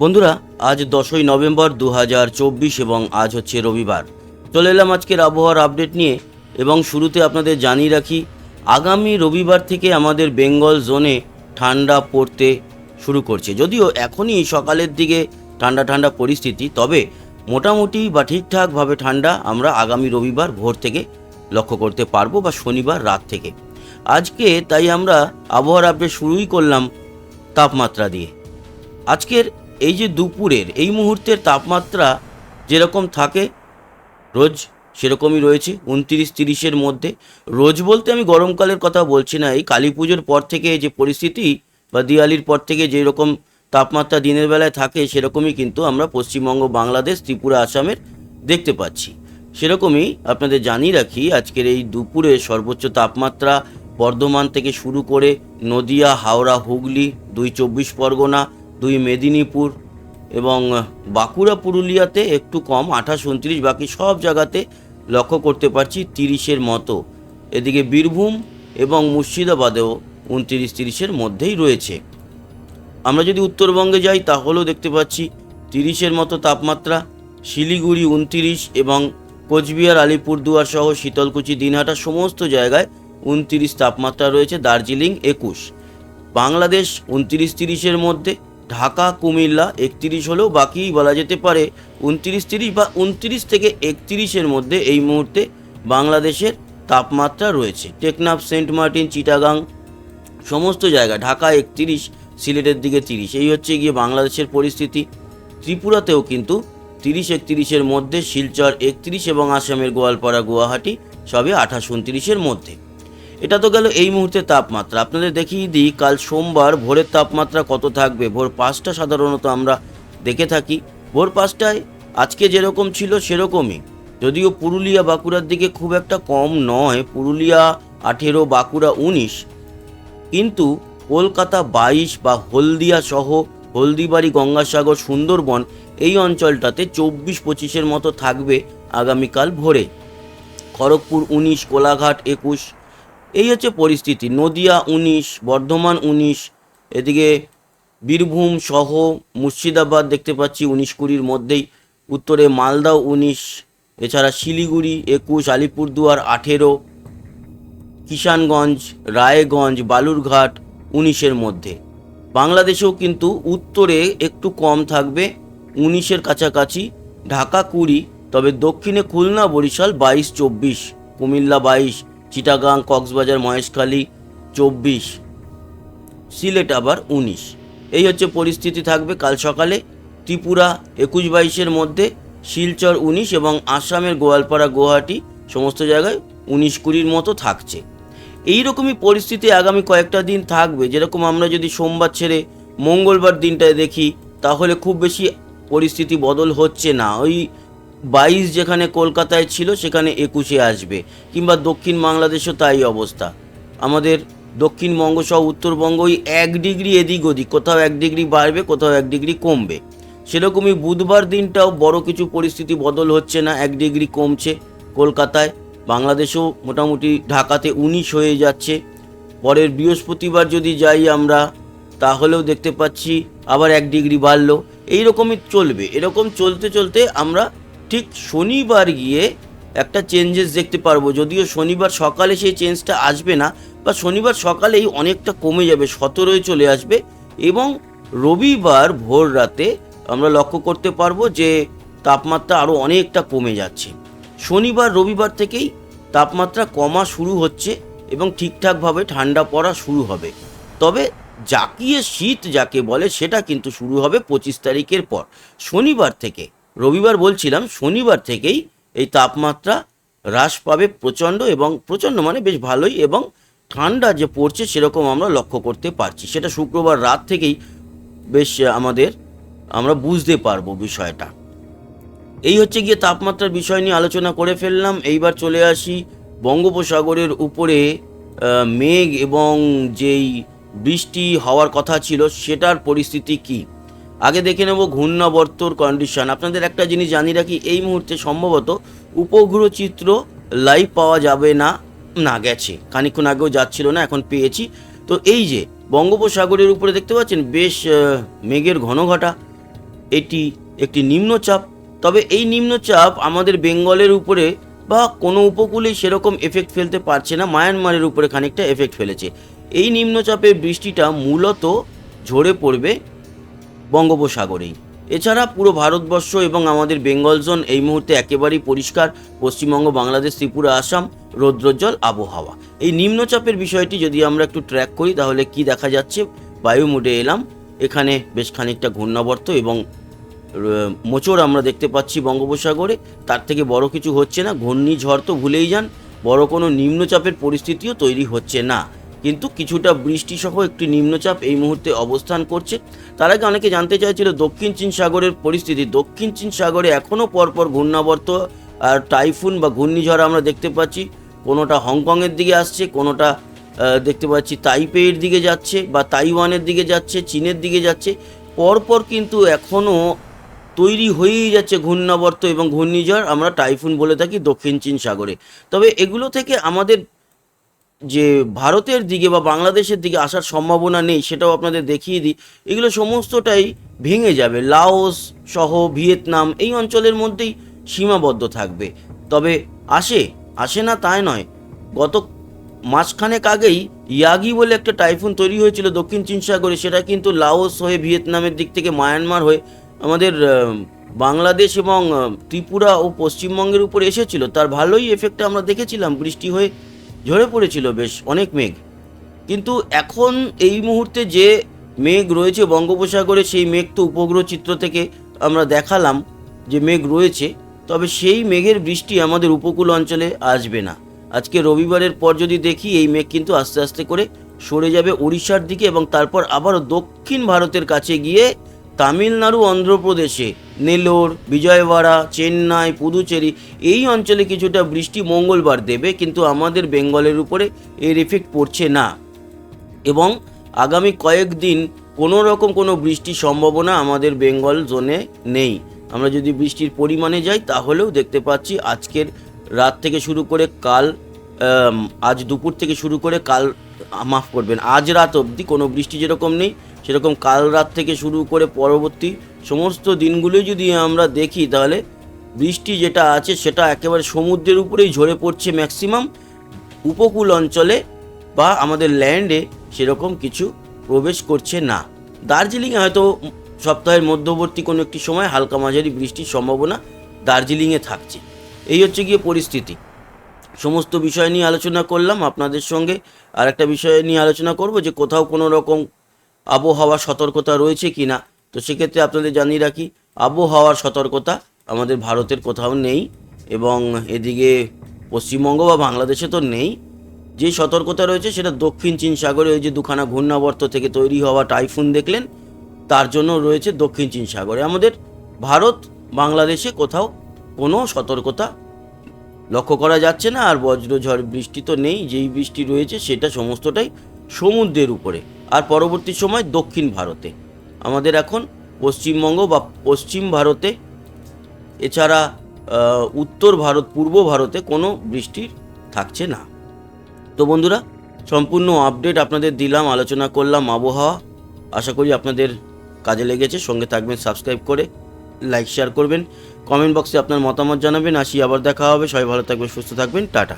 বন্ধুরা, আজ দশই নভেম্বর দু হাজার চব্বিশ এবং আজ হচ্ছে রবিবার। চলে এলাম আজকের আবহাওয়ার আপডেট নিয়ে এবং শুরুতে আপনাদের জানিয়ে রাখি, আগামী রবিবার থেকে আমাদের বেঙ্গল জোনে ঠান্ডা পড়তে শুরু করছে। যদিও এখনই সকালের দিকে ঠান্ডা ঠান্ডা পরিস্থিতি, তবে মোটামুটি বা ঠিকঠাকভাবে ঠান্ডা আমরা আগামী রবিবার ভোর থেকে লক্ষ্য করতে পারব বা শনিবার রাত থেকে। আজকে তাই আমরা আবহাওয়ার আপডেট শুরুই করলাম তাপমাত্রা দিয়ে। আজকের এই যে দুপুরের, এই মুহূর্তের তাপমাত্রা যেরকম থাকে, রোজ সেরকমই রয়েছে, উনত্রিশ তিরিশের মধ্যে। রোজ বলতে আমি গরমকালের কথা বলছি না, এই কালী পুজোর পর থেকে যে পরিস্থিতি বা দিওয়ালির পর থেকে যেরকম তাপমাত্রা দিনের বেলায় থাকে, সেরকমই কিন্তু আমরা পশ্চিমবঙ্গ, বাংলাদেশ, ত্রিপুরা, আসামের দেখতে পাচ্ছি। সেরকমই আপনাদের জানিয়ে রাখি, আজকের এই দুপুরে সর্বোচ্চ তাপমাত্রা বর্ধমান থেকে শুরু করে নদিয়া, হাওড়া, হুগলি, দুই চব্বিশ পরগনা দুই মেদিনীপুর এবং বাঁকুড়া পুরুলিয়াতে একটু কম, আঠাশ, উনত্রিশ, বাকি সব জায়গাতে লক্ষ্য করতে পারছি তিরিশের মতো। এদিকে বীরভূম এবং মুর্শিদাবাদেও উনত্রিশ, তিরিশের মধ্যেই রয়েছে। আমরা যদি উত্তরবঙ্গে যাই, তাহলেও দেখতে পাচ্ছি তিরিশের মতো তাপমাত্রা। শিলিগুড়ি উনতিরিশ এবং কোচবিহার, আলিপুরদুয়ার সহ শীতলকুচি, দিনহাটা সমস্ত জায়গায় উনতিরিশ তাপমাত্রা রয়েছে, দার্জিলিং একুশ। বাংলাদেশ উনতিরিশ, তিরিশের মধ্যে ঢাকা, কুমিল্লা, একত্রিশ হলেও বাকি বলা যেতে পারে উনতিরিশ তিরিশ বা উনত্রিশ থেকে একত্রিশের মধ্যে এই মুহূর্তে বাংলাদেশের তাপমাত্রা রয়েছে। টেকনাফ, সেন্ট মার্টিন, চিটাগাং সমস্ত জায়গা, ঢাকা একত্রিশ, সিলেটের দিকে তিরিশ। এই হচ্ছে গিয়ে বাংলাদেশের পরিস্থিতি। ত্রিপুরাতেও কিন্তু তিরিশ একত্রিশের মধ্যে শিলচর একত্রিশ এবং আসামের গোয়ালপাড়া, গুয়াহাটি সবে আঠাশ উনত্রিশের মধ্যে। এটা তো গেল এই মুহূর্তে তাপমাত্রা। আপনাদের দেখিয়ে দিই, কাল সোমবার ভোরের তাপমাত্রা কত থাকবে? ভোর পাঁচটা সাধারণত আমরা দেখে থাকি। ভোর পাঁচটায় আজকে যেরকম ছিল সেরকমই। যদিও পুরুলিয়া বাঁকুড়ার দিকে খুব একটা কম নয়, পুরুলিয়া আঠেরো, বাঁকুড়া উনিশ। কিন্তু কলকাতা বাইশ বা হলদিয়া সহ হলদিবাড়ি, গঙ্গাসাগর, সুন্দরবন এই অঞ্চলটাতে চব্বিশ পঁচিশের মতো থাকবে আগামীকাল ভোরে। খড়গপুর উনিশ, কোলাঘাট একুশ এই হচ্ছে পরিস্থিতি। নদিয়া উনিশ, বর্ধমান উনিশ, এদিকে বীরভূম সহ মুর্শিদাবাদ দেখতে পাচ্ছি উনিশ কুড়ির মধ্যেই। উত্তরে মালদাও উনিশ, এছাড়া শিলিগুড়ি একুশ, আলিপুরদুয়ার আঠেরো, কিষানগঞ্জ, রায়গঞ্জ, বালুরঘাট উনিশের মধ্যে। বাংলাদেশেও কিন্তু উত্তরে একটু কম থাকবে, উনিশের কাছাকাছি। ঢাকা কুড়ি, তবে দক্ষিণে খুলনা বরিশাল বাইশ, চব্বিশ, কুমিল্লা বাইশ চিটাগাং, কক্সবাজার, মহেশখালী, চব্বিশ। সিলেট আবার উনিশ। এই হচ্ছে পরিস্থিতি থাকবে কাল সকালে। ত্রিপুরা একুশ বাইশের মধ্যে, শিলচর উনিশ এবং আসামের গোয়ালপাড়া, গুয়াহাটি সমস্ত জায়গায় উনিশ কুড়ির মতো থাকছে। এই রকমই পরিস্থিতি আগামী কয়েকটা দিন থাকবে। যেরকম আমরা যদি সোমবার ছেড়ে মঙ্গলবার দিনটায় দেখি, তাহলে খুব বেশি পরিস্থিতি বদল হচ্ছে না। ওই বাইশ যেখানে কলকাতায় ছিল, সেখানে একুশে আসবে। কিংবা দক্ষিণ বাংলাদেশও তাই অবস্থা। আমাদের দক্ষিণবঙ্গ সহ উত্তরবঙ্গ ওই এক ডিগ্রি এদিক ওদিক, কোথাও এক ডিগ্রি বাড়বে, কোথাও এক ডিগ্রি কমবে। সেরকমই বুধবার দিনটাও বড় কিছু পরিস্থিতি বদল হচ্ছে না, এক ডিগ্রি কমছে কলকাতায়। বাংলাদেশেও মোটামুটি ঢাকাতে উনিশ হয়ে যাচ্ছে। পরের বৃহস্পতিবার যদি যাই আমরা, তাহলেও দেখতে পাচ্ছি আবার এক ডিগ্রি বাড়লো। এই রকমই চলবে। এরকম চলতে চলতে আমরা ঠিক শনিবার গিয়ে একটা চেঞ্জেস দেখতে পারব। যদিও শনিবার সকালে সেই চেঞ্জটা আসবে না বা শনিবার সকালেই অনেকটা কমে যাবে, সতেরোয় চলে আসবে এবং রবিবার ভোর রাতে আমরা লক্ষ্য করতে পারব যে তাপমাত্রা আরও অনেকটা কমে যাচ্ছে। শনিবার, রবিবার থেকেই তাপমাত্রা কমা শুরু হচ্ছে এবং ঠিকঠাকভাবে ঠান্ডা পড়া শুরু হবে। তবে জাকিয়ে শীত যাকে বলে, সেটা কিন্তু শুরু হবে পঁচিশ তারিখের পর, শনিবার থেকে। রবিবার বলছিলাম, শনিবার থেকেই এই তাপমাত্রা হ্রাস পাবে প্রচণ্ড এবং প্রচণ্ড মানে বেশ ভালোই এবং ঠান্ডা যে পড়ছে সেরকম আমরা লক্ষ্য করতে পারছি। সেটা শুক্রবার রাত থেকেই বেশ আমাদের, আমরা বুঝতে পারব বিষয়টা। এই হচ্ছে গিয়ে তাপমাত্রার বিষয় নিয়ে আলোচনা করে ফেললাম। এইবার চলে আসি বঙ্গোপসাগরের উপরে মেঘ এবং যেই বৃষ্টি হওয়ার কথা ছিল সেটার পরিস্থিতি কি? আগে দেখে নেব ঘূর্ণাবর্তর কন্ডিশন আপনাদের একটা জিনিস জানিয়ে রাখি, এই মুহূর্তে সম্ভবত উপগ্রহ চিত্র লাইভ পাওয়া যাবে না না গেছে। খানিকক্ষণ আগেও যাচ্ছিল না, এখন পেয়েছি। তো এই যে বঙ্গোপসাগরের উপরে দেখতে পাচ্ছেন, বেশ মেঘের ঘন ঘটা এটি একটি নিম্নচাপ। তবে এই নিম্নচাপ আমাদের বেঙ্গলের উপরে বা কোনো উপকূলে সেরকম এফেক্ট ফেলতে পারছে না, মায়ানমারের উপরে খানিকটা এফেক্ট ফেলেছে। এই নিম্নচাপের বৃষ্টিটা মূলত ঝরে পড়বে বঙ্গোপসাগরেই। এছাড়া পুরো ভারতবর্ষ এবং আমাদের বেঙ্গল জোন এই মুহূর্তে একেবারেই পরিষ্কার। পশ্চিমবঙ্গ, বাংলাদেশ, ত্রিপুরা, আসাম, রৌদ্রোজ্জ্বল আবহাওয়া। এই নিম্নচাপের বিষয়টি যদি আমরা একটু ট্র্যাক করি, তাহলে কি দেখা যাচ্ছে? বায়ু মোডে এলাম। এখানে বেশ খানিকটা ঘূর্ণাবর্ত এবং মোচড় আমরা দেখতে পাচ্ছি বঙ্গোপসাগরে। তার থেকে বড় কিছু হচ্ছে না। ঘূর্ণিঝড় তো ভুলেই যান। বড় কোনো নিম্নচাপের পরিস্থিতিও তৈরি হচ্ছে না। কিন্তু কিছুটা বৃষ্টি সহ একটি নিম্নচাপ এই মুহূর্তে অবস্থান করছে। তার আগে অনেকে জানতে চাইছিল দক্ষিণ চীন সাগরের পরিস্থিতি। দক্ষিণ চীন সাগরে এখনও পরপর ঘূর্ণাবর্ত আর টাইফুন বা ঘূর্ণিঝড় আমরা দেখতে পাচ্ছি। কোনোটা হংকংয়ের দিকে আসছে, কোনোটা দেখতে পাচ্ছি তাইপেয়ের দিকে যাচ্ছে বা তাইওয়ানের দিকে যাচ্ছে, চীনের দিকে যাচ্ছে। পরপর কিন্তু এখনও তৈরি হয়েই যাচ্ছে ঘূর্ণাবর্ত এবং ঘূর্ণিঝড়। আমরা টাইফুন বলে থাকি দক্ষিণ চীন সাগরে। তবে এগুলো থেকে আমাদের যে ভারতের দিকে বা বাংলাদেশের দিকে আসার সম্ভাবনা নেই, সেটাও আপনাদের দেখিয়ে দিই। এগুলো সমস্তটাই ভেঙে যাবে। লাওস সহ ভিয়েতনাম এই অঞ্চলের মধ্যেই সীমাবদ্ধ থাকবে। তবে আসে আসে না তাই নয়। গত মাসখানেক আগেই ইয়াগি বলে একটা টাইফুন তৈরি হয়েছিল দক্ষিণ চীন সাগরে। সেটা কিন্তু লাওস হয়ে ভিয়েতনামের দিক থেকে মায়ানমার হয়ে আমাদের বাংলাদেশ এবং ত্রিপুরা ও পশ্চিমবঙ্গের উপর এসেছিল। তার ভালোই এফেক্ট আমরা দেখেছিলাম। বৃষ্টি হয়ে ঝরে পড়েছিল বেশ অনেক মেঘ। কিন্তু এখন এই মুহূর্তে যে মেঘ রয়েছে বঙ্গোপসাগরে, সেই মেঘ তো উপগ্রহ চিত্র থেকে আমরা দেখালাম যে মেঘ রয়েছে, তবে সেই মেঘের বৃষ্টি আমাদের উপকূল অঞ্চলে আসবে না। আজকে রবিবারের পর যদি দেখি, এই মেঘ কিন্তু আস্তে আস্তে করে সরে যাবে উড়িষ্যার দিকে এবং তারপর আবারও দক্ষিণ ভারতের কাছে গিয়ে তামিলনাড়ু, অন্ধ্রপ্রদেশে নেলোর বিজয়ওয়াড়া, চেন্নাই, পুদুচেরি, এই অঞ্চলে কিছুটা বৃষ্টি মঙ্গলবার দেবে, কিন্তু আমাদের বেঙ্গলের উপরে এর এফেক্ট পড়ছে না। এবং আগামী কয়েকদিন কোনো রকম কোনো বৃষ্টির সম্ভাবনা আমাদের বেঙ্গল জোনে নেই। আমরা যদি বৃষ্টির পরিমাণে যাই, তাহলেও দেখতে পাচ্ছি আজকের রাত থেকে শুরু করে কাল আজ দুপুর থেকে শুরু করে কাল মাফ করবেন, আজ রাত অবধি কোনো বৃষ্টি যেরকম নেই, সেরকম কাল রাত থেকে শুরু করে পরবর্তী সমস্ত দিনগুলোই যদি আমরা দেখি তাহলে বৃষ্টি যেটা আছে সেটা একেবারে সমুদ্রের উপরেই ঝরে পড়ছে ম্যাক্সিমাম উপকূল অঞ্চলে বা আমাদের ল্যান্ডে সেরকম কিছু প্রবেশ করছে না। দার্জিলিংয়ে হয়তো সপ্তাহের মধ্যবর্তী কোনো একটি সময় হালকা মাঝারি বৃষ্টির সম্ভাবনা দার্জিলিংয়ে থাকছে। এই হচ্ছে গিয়ে পরিস্থিতি। সমস্ত বিষয় নিয়ে আলোচনা করলাম, আপনাদের সঙ্গে আর একটা বিষয় নিয়ে আলোচনা করব যে কোথাও কোনো রকম আবহাওয়া সতর্কতা রয়েছে কি না তো সেক্ষেত্রে আপনাদের জানিয়ে রাখি, আবহাওয়ার সতর্কতা আমাদের ভারতের কোথাও নেই এবং এদিকে পশ্চিমবঙ্গ বা বাংলাদেশে তো নেই। যে সতর্কতা রয়েছে সেটা দক্ষিণ চীন সাগরে ওই যে দুখানা ঘূর্ণাবর্ত থেকে তৈরি হওয়া টাইফুন দেখলেন, তার জন্য রয়েছে দক্ষিণ চীন সাগরে। আমাদের ভারত, বাংলাদেশে কোথাও কোনো সতর্কতা লক্ষ্য করা যাচ্ছে না, আর বজ্রঝড় বৃষ্টি তো নেই, যেই বৃষ্টি রয়েছে সেটা সমস্তটাই সমুদ্রের উপরে। আর পরবর্তী সময় দক্ষিণ ভারতে। আমাদের এখন পশ্চিমবঙ্গ বা পশ্চিম ভারতে, এছাড়া উত্তর ভারত, পূর্ব ভারতে কোনো বৃষ্টির থাকছে না। তো বন্ধুরা, সম্পূর্ণ আপডেট আপনাদের দিলাম, আলোচনা করলাম, আবহাওয়া, আশা করি আপনাদের কাজে লেগেছে। সঙ্গে থাকবেন সাবস্ক্রাইব করে লাইক শেয়ার করবেন। কমেন্ট বক্সে আপনার মতামত জানাবেন। আসি, আবার দেখা হবে। সবাই ভালো থাকবেন, সুস্থ থাকবেন। টাটা।